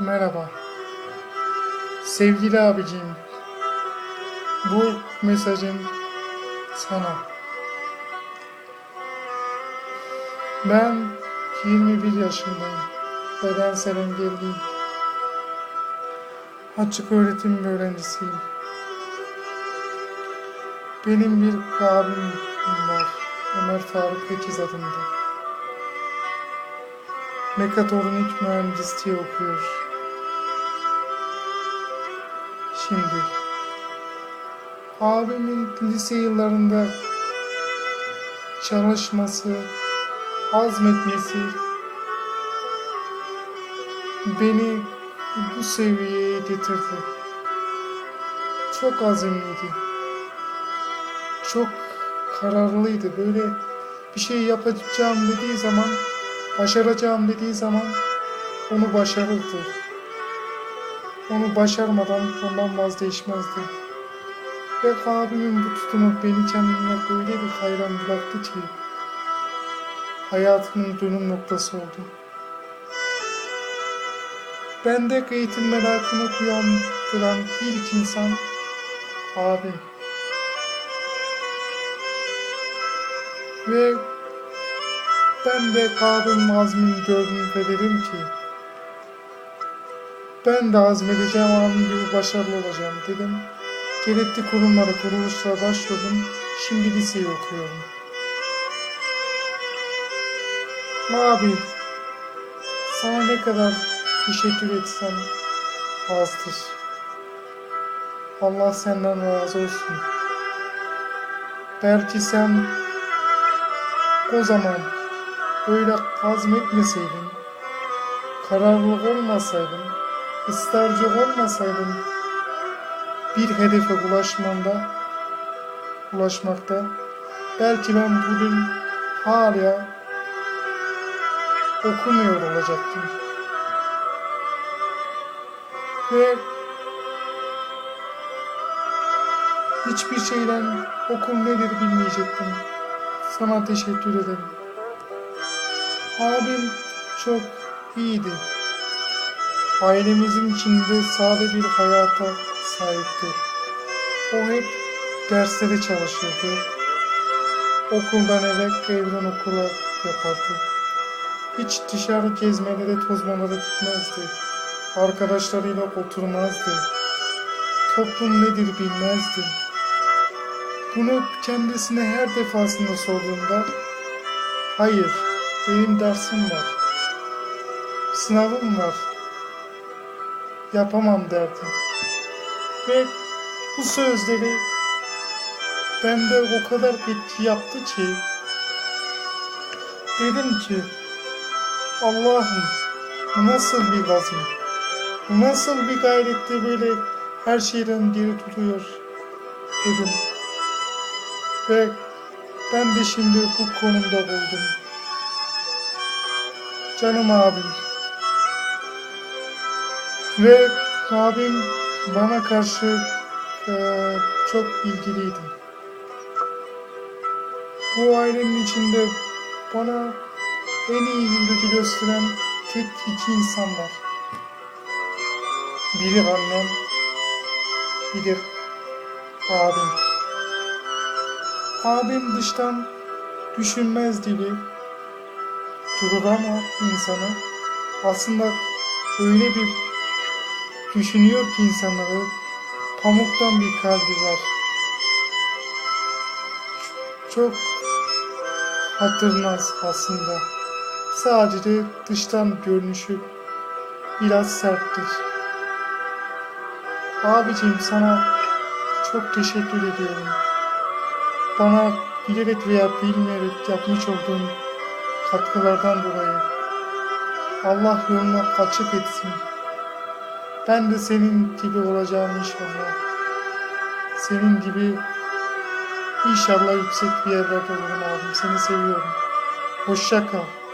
Merhaba. Sevgili abicim. Bu mesajım sana. Ben 21 yaşındayım. Bedensel engelliyim. Açık öğretim öğrencisiyim. Benim bir abim var. Ömer Faruk Ekiz adında. Mekatronik mühendisliği okuyor. Şimdi abimin lise yıllarında çalışması, azmetmesi beni bu seviyeye getirdi. Çok azimliydi. Çok kararlıydı. Böyle bir şey yapacağım dediği zaman, başaracağım dediği zaman onu başarırdı. Onu başarmadan ondan vazgeçmezdi. Ve abimin bu tutumu beni kendine öyle bir hayran bıraktı ki hayatımın dönüm noktası oldu. Bende eğitim merakını uyandıran ilk insan abim. Ve ben de abim azmini gördüm ve dedim ki ben de azmedeceğim abim gibi başarılı olacağım dedim. Gerekli kurumlara, kuruluşlara başvurdum. Şimdi liseyi okuyorum. Abi, sana ne kadar teşekkür etsem azdır. Allah senden razı olsun. Belki sen o zaman böyle azmetmeseydin, kararlılık olmasaydın, ısrarcı olmasaydın bir hedefe ulaşmanda, ulaşmakta belki ben bugün hala okumuyor olacaktım. Ve hiçbir şeyden okul nedir bilmeyecektim. Sana teşekkür ederim. Abim çok iyiydi. Ailemizin içinde sade bir hayata sahipti. O hep derslere çalışırdı. Okuldan eve, evden okula yapardı. Hiç dışarı gezmelere, tozmalara gitmezdi. Arkadaşlarıyla oturmazdı. Toplum nedir bilmezdi. Bunu kendisine her defasında sorduğumda hayır benim dersim var. Sınavım var. Yapamam derdi. Ve bu sözleri bende o kadar etki yaptı ki dedim ki Allah'ım bu nasıl bir gazım? Bu nasıl bir gayrette böyle her şeyden geri tutuyor dedim. Ve ben de şimdi bu konumda buldum. Canım abim. Ve abim bana karşı eee, çok ilgiliydi. Bu ailenin içinde bana en iyi ilgi gösteren tek iki insan var. Biri annem, bir de abim. Abim dıştan düşünmez gibi durur ama insanı aslında öyle bir düşünüyor ki insanları pamuktan bir kalbi var. Çok hatırnaz aslında. Sadece dıştan görünüşü biraz serttir. Abicim sana çok teşekkür ediyorum. Bana bilerek veya bilmeyerek yapmış olduğun katkılardan dolayı Allah yolunu açık etsin. Ben de senin gibi olacağım inşallah. Senin gibi inşallah yüksek bir yerlerde olurum abim. Seni seviyorum. Hoşça kal.